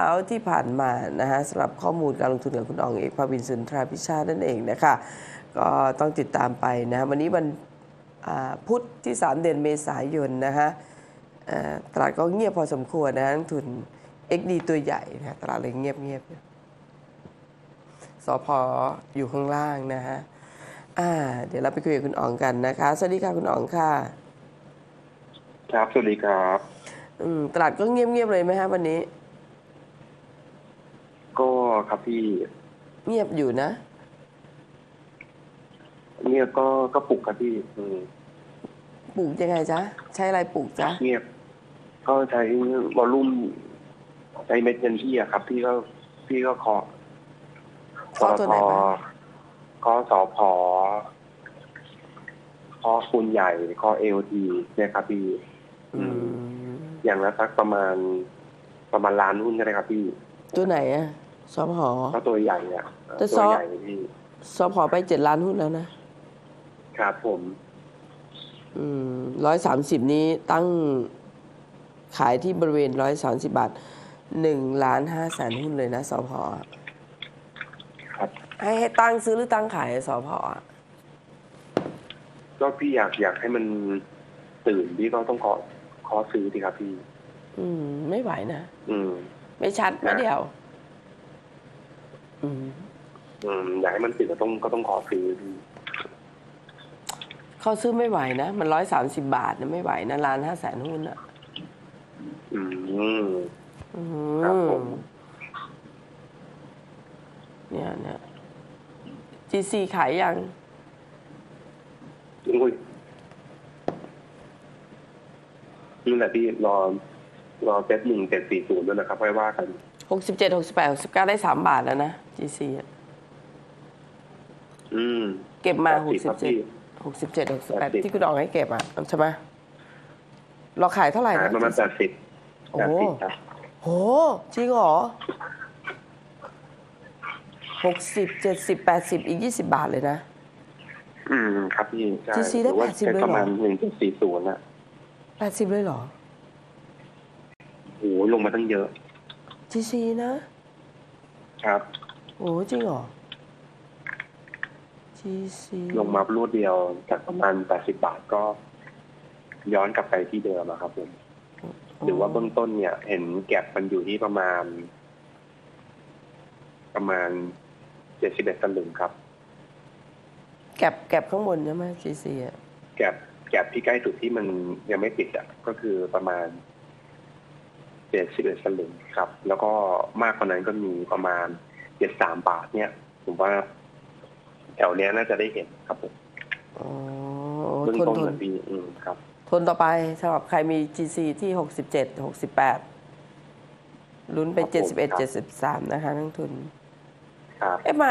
เอาที่ผ่านมานะฮะสำหรับข้อมูลการลงทุนกับคุณอองเอกภาวินสุนทราพิชาตินั่นเองนะคะก็ต้องติดตามไปนะวันนี้วันอ่าพุธที่ 3 เดือนเมษายนนะฮะเอ่อตลาดก็เงียบพอสมควรนะฮะนักทุน XD ตัวใหญ่นะตลาดเลยเงียบเงียบๆสพอยู่ข้างล่างนะฮะอ่าเดี๋ยวเราไปคุยกับคุณอ๋องกันนะคะ สวัสดีค่ะคุณอ๋องค่ะ ครับ สวัสดีครับ อืม ตลาดก็เงียบเงียบๆเลยไหมฮะวันนี้ก็ ครับพี่ เงียบอยู่นะเนี่ยก็ก็ปลุกครับพี่ อืมปลูกยังไงจ๊ะ ใช้อะไรปลูกจ๊ะ เงียบก็ใช้วอลลุ่มใช้เม็ดเงินพี่อะครับ พี่ก็พี่ก็เคาะข้อตัวไหนบ้างเคาะสอพอเคาะคูณใหญ่เคาะเอลทีเนี่ยครับพี่ อืม อย่างละสักประมาณ ประมาณล้านหุ้นก็ได้ครับพี่ ตัวไหนอะ สพก็ตัวใหญ่อะแต่ตัซวอใหญ่พี่สพไปเจ็ดล้านหุ้นแล้วนะ ครับผมอืมร้อยสามสิบนี้ตั้งขายที่บริเวณร้อยสามสิบาทหนึ่งล้านห้าแสนหุ้นเลยนะสพอะครับ ให้ให้ตั้งซื้อหรือตั้งขายสพอะก็พี่อยากอยากให้มันตื่นพี่ก็ต้องเคาะเคาะซื้อดีครับพี่ อืม ไม่ไหวนะ อืม ไม่ชัดไม่นะเดียว อืมอืมอยากให้มันติดก็ต้องก็ต้องขอซื้อพี่เขาซื้อไม่ไหวนะ มันร้อยสามสิบาทนะไม่ไหวนะล้านห้าแสนหุ้นอะอืมอืครับผม มเนี่ยเนี่ย GC ขายยัง อุ้ยนี่แหละพี่รอรอเซตหนึ่งเจ็ดสี่ศูนย์ด้วยนะครับค่อยว่ากัน หกสิบเจ็ดหกสิบแปดหกสิบเก้าได้สามบาทแล้วนะ GC อะอืม เก็บมาหก80สิครับบเจ็ดพี่หกสิบเจ็ดหกสิบแปด80ที่คุณออกให้เก็บอะใช่ไหมเราขายเท่าไหร่ขายนะ ประมาณแปดสิบโอ้ แปดโหสิบครับโหจริงเหรอหกสิบเจ็ดสิบแปดสิบอีกยี่สิบาทเลยนะ อืม ครับพี่ใช่ GC ได้หรือว่า80เลยเหรอประมาณหนึ่งเจ็ดสี่ศูนย์อะแปดสิบเลยเหรอ โอ้โหลงมาตั้งเยอะ GC นะ ครับโอ้จริงเหรอ GC ลงมารวดเดียวจากประมาณแปดสิบาทก็ ย้อนกลับไปที่เดิมอะครับผมหรือว่าเบื้องต้นเนี่ย เห็นแก็บมันอยู่ที่ประมาณ ประมาณเจ็ดสิบเอ็ดสลึงครับ แก็บแก็บข้างบนใช่ไหม GC อะแก็บแก็บที่ใกล้สุดที่มันยังไม่ติดอะก็คือประมาณ เจ็ดสิบเอ็ดสลึงครับ แล้วก็มากกว่านั้นก็มีประมาณเจ็ดสามบาทเนี่ยผมว่า แถวเนี้ยน่าจะได้เห็นครับผมอ๋อเบื้องทนต้นทเหนมือนพี่อืมครับ ทนต่อไปสำหรับใครมี GC ที่หกสิบเจ็ดหกสิบแปดลุ้นไปครับเจ็ดผสิบมเอ็ดครับเจ็ดสิบสามนะคะทั้งทุน ครับ เอ๊ะมา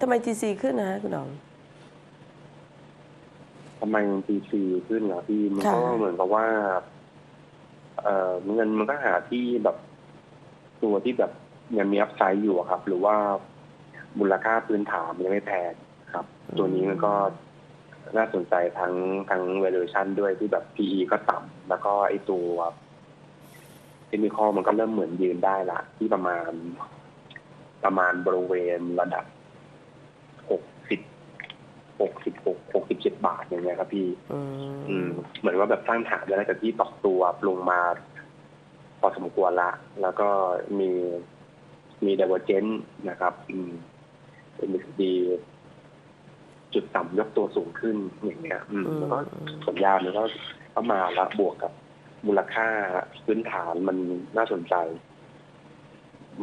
ทำไม GC ขึ้นนะฮะคุณน้องทำไมทีซีขึ้นเหรอพี่มันก็ค่ะเหมือนกับว่า เอ่อเงินมันก็หาที่แบบตัวที่แบบยังมีอัพไซด์อยู่อะครับ หรือว่ามูลค่าพื้นฐานมันยังไม่แพงครับ ตัวนี้มันก็น่าสนใจทั้งทั้ง valuation ด้วยที่แบบ PE ก็ต่ำแล้วก็ไอตัวเทคนิคอมันก็เริ่มเหมือนยืนได้ละที่ประมาณประมาณบริเวณระดับหกสิบ หกสิบหกหกสิบเจ็ดบาทอย่างเงี้ยครับพี่ อือืมมเหมือนว่าแบบสร้างฐานได้แล้วจากที่ตอกตัวลงมา พอสมควรละ แล้วก็มีมีด i เวอร์เจนนะครับ อืมเป็นดีจุดต่ำยกตัวสูงขึ้นอย่างเงี้ย อืมอืมแล้วก็สัญญาณมันก็เข้ามาละบวกกับมูลค่าพื้นฐานมันน่าสนใจ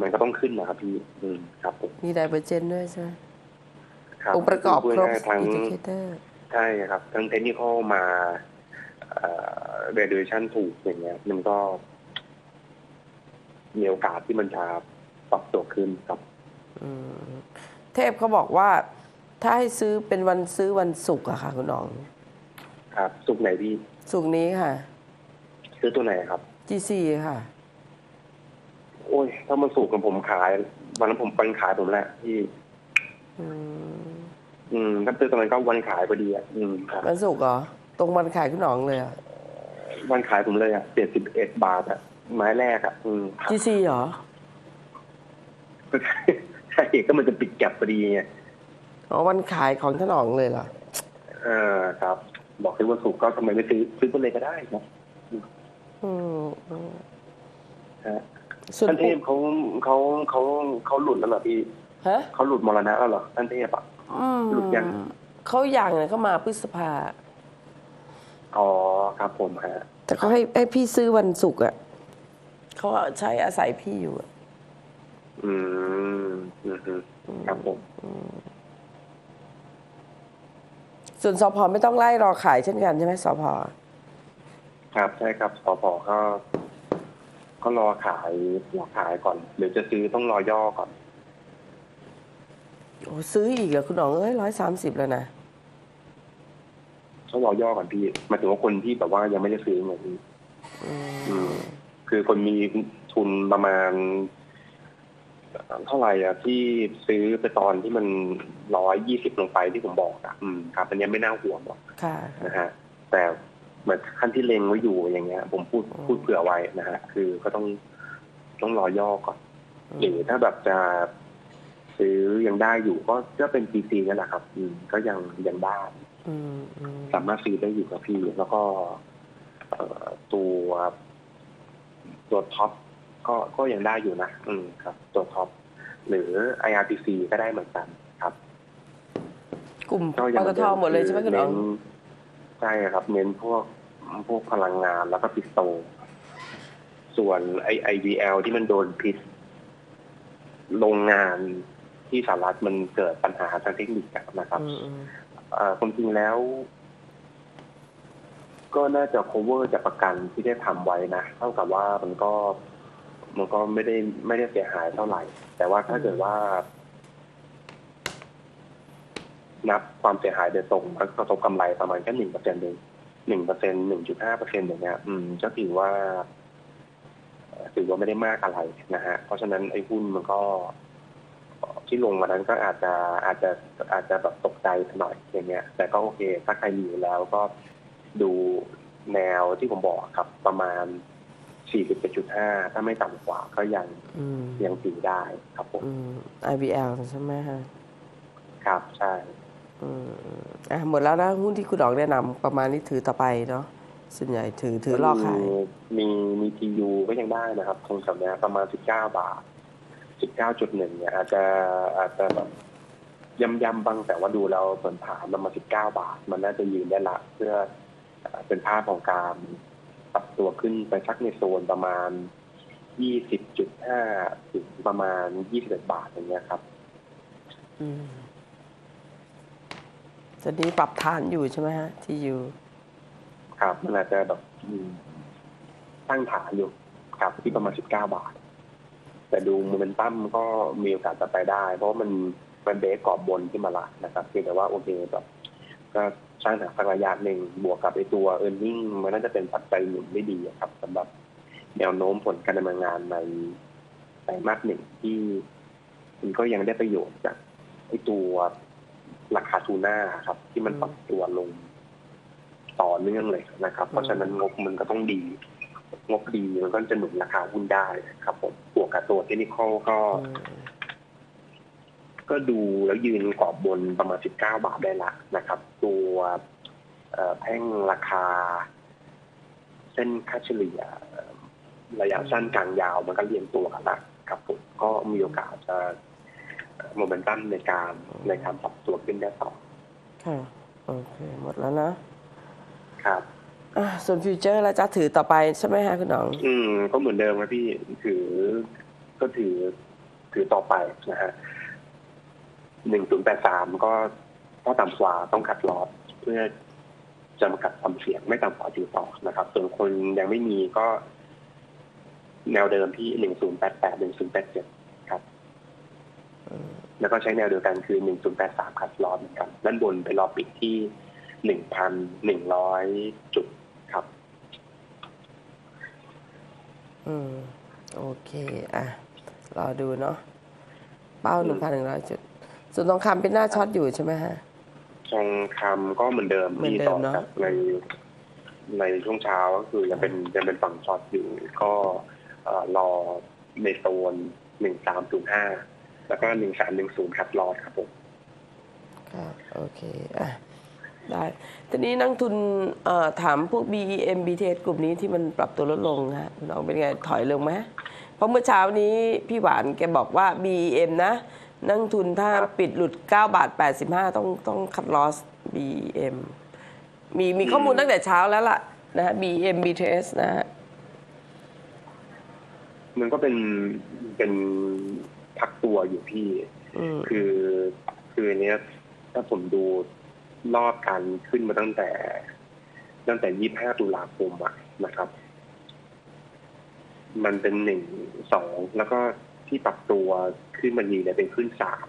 มันก็ต้องขึ้นนะครับพี่ อืมครับผมมีไดเวอร์เจนด้วยใช่ไหมครับ องค์ประกอบพูดครบง่ายๆทั้งอินดิเคเตอร์ใช่ครับ ทั้งเทคนิคอลมาเอ่อ valuation ถูกอย่างเงี้ย มันก็ มีโอกาสที่มันจะปรับตัวขึ้นครับอืมเทพเขาบอกว่า ถ้าให้ซื้อเป็นวันซื้อวันศุกร์อะค่ะ คุณน้อง ครับสุกร์ไหนพี่ศุกร์นี้ค่ะ ซื้อตัวไหนครับ GC ค่ะ โอ้ย ถ้ามันสุกร์กับผมขาย วันนั้นผมปันขายผมแหละที่ อืม อืมถ้าซื้อตอนนั้นก็วันขายพอดีอะอืมครับวันศุกร์เหรอ ตรงวันขายคุณน้องเลยอะวันขายผมเลยอะเจ็ดสิบเอ็ดบาทอะไม้แรกอะอืมครับ GC เหรอใช่ก็มันจะปิดแก็บพอดีไงอ๋อวันขายของท่านอ๋องเลยเหรอเออครับ บอกให้วันศุกร์ก็ทำไมไม่ซื้อซื้อไปเลยก็ได้นะอืมอืมฮะส่วนท่านเทปุ๊พเขาเขาเขาเขาหลุดแล้วเหรอพี่ฮะเขาหลุดมรณะแล้วเหรอท่านเทพอะ อืมหลุดยัง เขาอย่างเนี่ยเขามาพฤษภา อ๋อครับผมฮะแต่เขาให้ให้พี่ซื้อวันศุกร์อะเขาใช้อาศัยพี่อยู่อะอืมอืมอืมครับผม ส่วนสพไม่ต้องไล่รอขายเช่นกันใช่ไหมสพครับใช่ครับสพก็ก็รอขายรอขายก่อนหรือจะซื้อต้องรอย่อก่อน โอ้ซื้ออีกเหรอคุณอ๋องเอ้ยร้อยสามสิบแล้วนะ ต้องรอย่อก่อนพี่หมายถึงว่าคนที่แบบว่ายังไม่ได้ซื้อไงพี่อืมอืม คือคนมีทุนประมาณเท่าไหร่อะที่ซื้อไปตอนที่มันร้อยยี่สิบลงไปที่ผมบอกอะอืมครับอันเนี้ยไม่น่าห่วงหรอกค่ะ นะฮะ แต่เหมือนขั้นที่เล็งไว้อยู่อย่างเงี้ย ผมพูดอืม พูดเผื่อไว้นะฮะ คือก็ต้องต้องรอย่อก่อน หรือถ้าแบบจะ ซื้อยังได้อยู่ก็ก็เป็นปีซีนั่นแหละครับ อืมก็ยังยังได้อืมอืมสามารถซื้อได้อยู่กับพี่ แล้วก็เอ่อตัวตัวท็อปก็ก็ยังได้อยู่นะอืมครับ ตัวท็อปหรือ IRPC ก็ได้เหมือนกันครับ กลุ่มก็ปยังตทหมดเลยใช่ไหมคุณอ๋อง เน้นใช่ครับ เน้นพวกพวกพลังงานแล้วก็ปิสโต ส่วนไอไอวีเอลที่มันโดนพิษโรงงาน ที่สหรัฐมันเกิดปัญหาทางเทคนิคอะนะครับอืมอืมเอ่อความจริงแล้ว ก็น่าจะ cover จากประกันที่ได้ทำไว้นะเท่ากับว่ามันก็มันก็ไม่ได้ไม่ได้เสียหายเท่าไหร่ แต่ว่าถ้าเกิดว่า นับความเสียหายโดยตรงมันกระทบกำไรประมาณแค่หนึ่งเปอร์เซ็นต์เองหนึ่งเปอร์เซ็นหนึ่งจุดห้าเปอร์เซ็นต์อย่างเงี้ย อืม ก็ถือว่าเอ่อถือว่าไม่ได้มากอะไรนะฮะ เพราะฉะนั้นไอ้หุ้นมันก็ ที่ลงมานั้นก็อาจจะอาจจะอาจจะแบบตกใจหน่อยอย่างเงี้ย แต่ก็โอเค ถ้าใครมีอยู่แล้วก็ดูแนวที่ผมบอกครับ ประมาณ 47.5 ถ้าไม่ต่ำกว่าก็ยังอืมยังถือได้ครับผมอืม IBL ใช่ไหมฮะครับใช่อืมอืมอะหมดแล้วนะหุ้นที่คุณอ๋องแนะนำประมาณนี้ถือต่อไปเนาะส่วนใหญ่ถือถือรอขายมีมีทียูก็ยังได้นะครับตรงแถวเนี้ยประมาณ 19 บาท 19.1เนี่ยอาจจะอาจจะแบบย่ำย่ำๆบ้างแต่ว่าดูแล้วผลฐานมันมา19บาท มันน่าจะยืนได้ละเพื่อเอ่อเป็นภาพของการปรับตัวขึ้นไปสักในโซนประมาณ20.5ถึงประมาณ21บาทอย่างเงี้ยครับอืมตอนนี้ปรับฐานอยู่ใช่ไหมฮะ ที่อยู่ ครับมันอาจจะแบบอืมตั้งฐานอยู่ครับที่ประมาณ19บาท แต่ดูโมเมนตัมก็มีโอกาสจะไปได้ เพราะมันมันเบรกกรอบบนขึ้นมาละนะครับเพียงแต่ว่าโอเคแบบก็สร้างฐานสักระยะหนึ่งบวกกับไอตัวเอ r n i n g มันน่าจะเป็นปัจจัยหนุนได้ดีครับสำหรับแนวโน้มผลการดำเนินงานในไตรมาสหนึ่งที่มันก็ยังได้ประโยชน์จากไอตัวราคาทูน่าครับ ที่มันปรับตัวลงต่อเนื่องเลยนะครับ เพราะฉะนั้นงบมันก็ต้องดี งบดีมันก็จะหนุนราคาหุ้นได้ครับผม บวกกับตัวเทคนิคอลก็อืมก็ดูแล้วยืนกรอบบนประมาณ 19 บาทได้ละนะครับ ตัวเอ่อแท่งราคา เส้นค่าเฉลี่ยเอ่อระยะสั้นกลางยาวมันก็เรียงตัวกันละครับผมก็มีโอกาสจะโมเมนตัมในการในการปรับตัวขึ้นได้ต่อค่ะโอเค หมดแล้วนะครับ อะส่วนฟิวเจอร์แล้วจะถือต่อไปใช่ไหมฮะคุณหนอง อืม ก็เหมือนเดิมครับพี่ถือ ก็ถือ ถือต่อไปนะฮะหนึ่งศูนย์แปดสามก็ถ้าต่ำกว่าต้องคัดลอสเพื่อจำกัดความเสี่ยงไม่ต่ำกว่าถือต่อนะครับ ส่วนคนยังไม่มีก็ แนวเดิมที่หนึ่งศูนย์แปดแปดหนึ่งศูนย์แปดเจ็ดครับ แล้วก็ใช้แนวเดียวกันคือหนึ่งศูนย์แปดสามคัดลอสเหมือนกันด้านบนไปรอปิดที่หนึ่งพันหนึ่งร้อยจุดครับ อืม โอเค อะ รอดูเนาะ เป้าหนึ่งพันหนึ่งร้อยจุด ส่วนทองคำเป็นหน้าช็อตอยู่ใช่ไหมฮะ ทองคำก็เหมือนเดิมเหมือนที่เดิมต่อเนอะ จากในในช่วงเช้าก็คือยังเป็นยังเป็นฝั่งช็อตอยู่ก็เอ่อรอในโซนหนึ่งสามศูนย์ห้าแล้วก็หนึ่งสามหนึ่งศูนย์คัดลอดครับผม ครับ โอเค อะ ได้ ทีนี้นักทุนเอ่อถามพวก BEM BTS กลุ่มนี้ที่มันปรับตัวลดลงฮะคุณน้องเป็นไงถอยลงไหมเพราะเมื่อเช้านี้พี่หวานแกบอกว่า BEM นะ นักทุนถ้าครับปิดหลุด 9 บาท 85 ต้องต้องคัดลอส BEM มีมีข้อมูลตั้งแต่เช้าแล้วล่ะนะฮะ BEM BTS นะฮะมันก็เป็นเป็นพักตัวอยู่พี่อืมคือคือเนี้ยถ้าผมดู รอบการขึ้นมาตั้งแต่ ตั้งแต่ยี่ห้าตุลาคมอะนะครับ มันเป็นหนึ่งสองแล้วก็ที่ปรับตัวขึ้นมาดีเนี่ยเป็นขึ้นสาม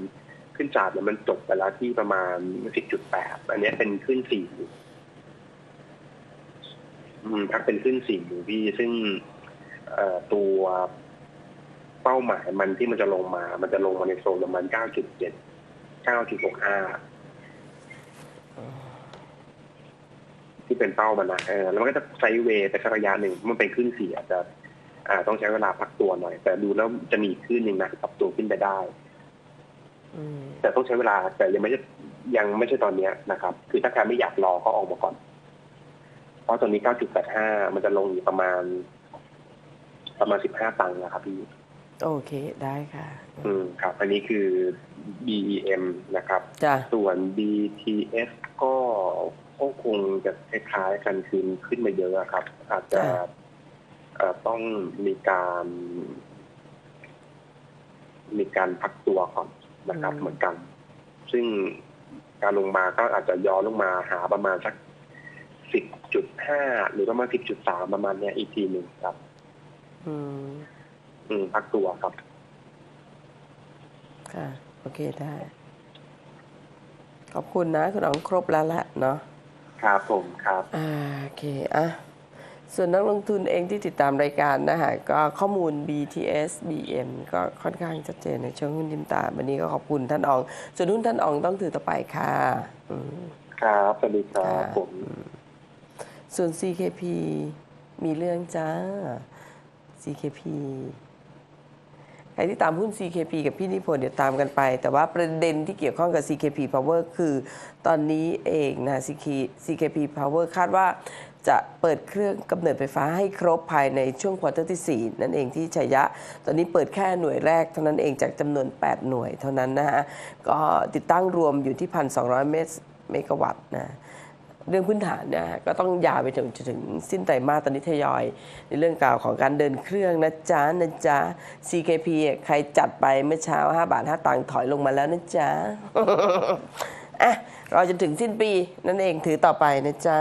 ขึ้นสามเนี่ยมันจบไปแล้วที่ประมาณสิบจุดแปดอันนี้เป็นขึ้นสี่อืมพักเป็นขึ้นสี่อยู่พี่ซึ่งเอ่อตัวเป้าหมายมันที่มันจะลงมา มันจะลงมาในโซนประมาณ 9.7 9.65 ที่เป็นเป้ามันนะเออแล้วมันก็จะไซด์เวย์ไปสักระยะหนึ่งมันเป็นขึ้นสี่อาจจะอ่า ต้องใช้เวลาพักตัวหน่อย แต่ดูแล้วจะมีขึ้นหนึ่งนะปรับตัวขึ้นไปได้อืมแต่ต้องใช้เวลา แต่ยังไม่ใช่ยังไม่ใช่ตอนเนี้ยนะครับ คือถ้าใครไม่อยากรอก็ออกมาก่อน เพราะตอนนี้ 9.85 มันจะลงอยู่ประมาณ ประมาณ 15 ตังค์นะครับพี่ โอเคได้ค่ะ อืมครับ อันนี้คือ BEM นะครับ จ้ะ ส่วน BTS ก็ก็คงจะคล้ายๆกันคือขึ้นมาเยอะอะครับ อาจจะเอ่อต้องมีการ มีการพักตัวก่อนนะครับ เหมือนกัน ซึ่งการลงมาก็อาจจะย้อนลงมาหาประมาณสักสิบจุดห้าหรือประมาณสิบจุดสามประมาณเนี้ยอีกทีหนึ่งครับ อืม อืมพักตัวครับ ค่ะ โอเคได้ ขอบคุณนะ คุณอ๋องครบแล้วละเนาะครับผมครับ อ่าโอเคอะส่วนนักลงทุนเองที่ติดตามรายการนะฮะก็ข้อมูล BTS BM ก็ค่อนข้างชัดเจนในเชิงหุ้นทิมตามวันนี้ก็ขอบคุณท่านออง ส่วนหุ้นท่านอองต้องถือต่อไปค่ะอืมครับสวัสดีครับค่ะผม ส่วน CKP มีเรื่องจ้า CKP ใครที่ตามหุ้น CKP กับพี่นิพนธ์เดี๋ยวตามกันไป แต่ว่าประเด็นที่เกี่ยวข้องกับ CKP Power คือ ตอนนี้เองนะ CKP Power คาดว่าจะเปิดเครื่องกำเนิดไฟฟ้าให้ครบภายในช่วงควอเตอร์ที่ 4 นั่นเองที่ชัยยะ ตอนนี้เปิดแค่หน่วยแรกเท่านั้นเองจากจำนวน 8 หน่วยเท่านั้นนะฮะก็ติดตั้งรวมอยู่ที่ 1,200 เมกะวัตต์นะ เรื่องพื้นฐานเนี่ยก็ต้องยาวไปถึงจนถึงสิ้นไตรมาสตอนนี้ทยอย ในเรื่องกล่าวของการเดินเครื่องนะจ๊ะนะจ๊ะ CKP ใครจัดไปเมื่อเช้า 5 บาท 5ตังค์ถอยลงมาแล้วนะจ๊ะอะรอจนถึงสิ้นปีนั่นเองถือต่อไปนะจ๊ะ